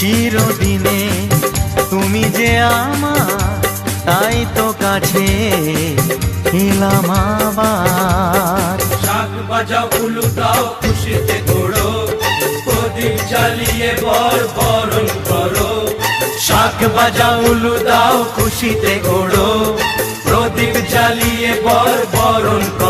চিরদিনে। তুমি যে আমার, তাই তো কাছে এলাম আবার। শাক বাজাও, উলু দাও, খুশিতে ঘোড়ো প্রদীপ জ্বালিয়ে বর বরণ করো। শাক বাজা উলু দাও, খুশিতে ঘোড়ো প্রদীপ জ্বালিয়ে বর বরণ করো।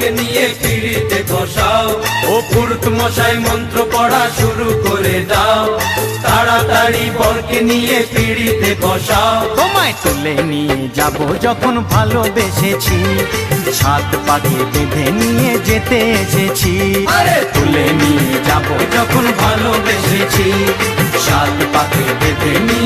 বরকে নিয়ে পিড়িতে বসাও। ও পুরুত মশাই মন্ত্র পড়া শুরু করে দাও। তাড়াতাড়ি বরকে নিয়ে পিড়িতে বসাও। তোমায় তুলে নিয়ে যাব যখন ভালোবেসেছি। সাত পাখি বেঁধে নিয়ে যেতে এসেছি। আরে! তুলে নিয়ে যাব যখন ভালোবেসেছি। সাত পাকে বেঁধে নিয়ে